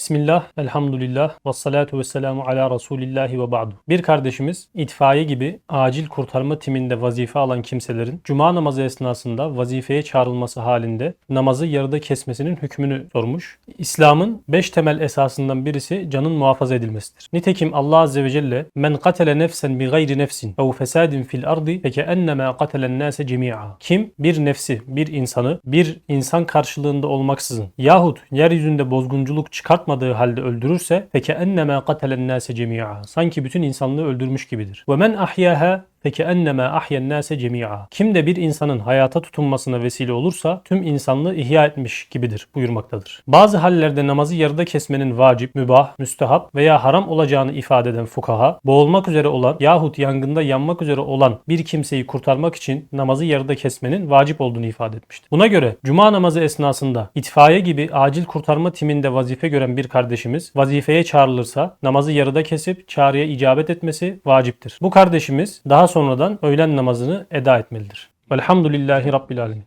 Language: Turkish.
Bismillah, elhamdülillah, ve salatu ve selamu ala Resulillahi ve ba'du. Bir kardeşimiz itfaiye gibi acil kurtarma timinde vazife alan kimselerin cuma namazı esnasında vazifeye çağrılması halinde namazı yarıda kesmesinin hükmünü sormuş. İslam'ın beş temel esasından birisi canın muhafaza edilmesidir. Nitekim Allah Azze ve Celle men katele nefsen bi gayri nefsin ev fesadin fil ardi feke ennema katelen nase cemi'a. Kim bir nefsi, bir insanı bir insan karşılığında olmaksızın yahut yeryüzünde bozgunculuk çıkartmadığı halde öldürürse feke ennema katelen nase cemi'a. Sanki bütün insanlığı öldürmüş gibidir. Ve men ahyaha Peki enneme ahyen nase cemi'a. Kim de bir insanın hayata tutunmasına vesile olursa tüm insanlığı ihya etmiş gibidir buyurmaktadır. Bazı hallerde namazı yarıda kesmenin vacip, mübah, müstehap veya haram olacağını ifade eden fukaha, boğulmak üzere olan yahut yangında yanmak üzere olan bir kimseyi kurtarmak için namazı yarıda kesmenin vacip olduğunu ifade etmiştir. Buna göre cuma namazı esnasında itfaiye gibi acil kurtarma timinde vazife gören bir kardeşimiz vazifeye çağrılırsa namazı yarıda kesip çağrıya icabet etmesi vaciptir. Bu kardeşimiz daha sonradan öğlen namazını eda etmelidir. Velhamdülillahi Rabbil Alemin.